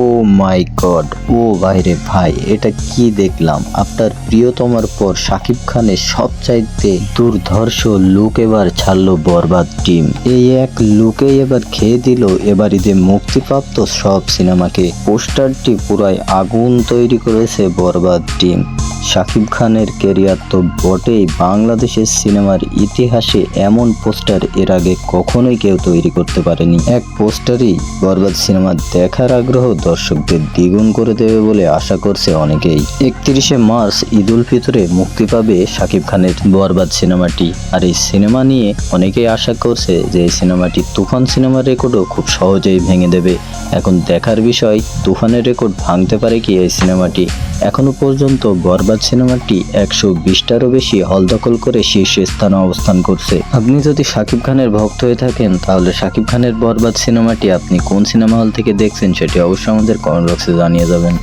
ও মাই god. ও বাইরে ভাই, এটা কি দেখলাম? আপনার প্রিয়তমার পর শাকিব খানের সবচাইতে দুর্ধর্ষ লুক এবার ছাড়লো বরবাদ টিম এই এক লুকেই এবার খেয়ে দিল এবার ঈদে মুক্তিপ্রাপ্ত সব সিনেমাকে। পোস্টারটি পুরাই আগুন তৈরি করেছে বরবাদ টিম শাকিব খানের কেরিয়ার তো বটেই, বাংলাদেশের সিনেমার ইতিহাসে এমন পোস্টার এর আগে কখনোই কেউ তৈরি করতে পারেনি। এক পোস্টারই বরবাদ সিনেমা দেখার আগ্রহ দর্শকদের দ্বিগুণ করে দেবে বলে আশা করছে অনেকেই। একত্রিশে মার্চ ঈদ উল ফিতরে মুক্তি পাবে শাকিব খানের বরবাদ সিনেমাটি। আর এই সিনেমা নিয়ে অনেকেই আশা করছে যে এই সিনেমাটি তুফান সিনেমার রেকর্ডও খুব সহজেই ভেঙে দেবে। এখন দেখার বিষয়, তুফানের রেকর্ড ভাঙতে পারে কি এই সিনেমাটি? এখনও পর্যন্ত বরবাদ সিনেমাটি একশো বিশটারও বেশি হল দখল করে শীর্ষ স্থানে অবস্থান করছে। আপনি যদি শাকিব খানের ভক্ত হয়ে থাকেন, তাহলে শাকিব খানের বরবাদ সিনেমাটি আপনি কোন সিনেমা হল থেকে দেখছেন সেটি অবশ্যই আমাদের কমেন্ট বক্সে জানিয়ে যাবেন।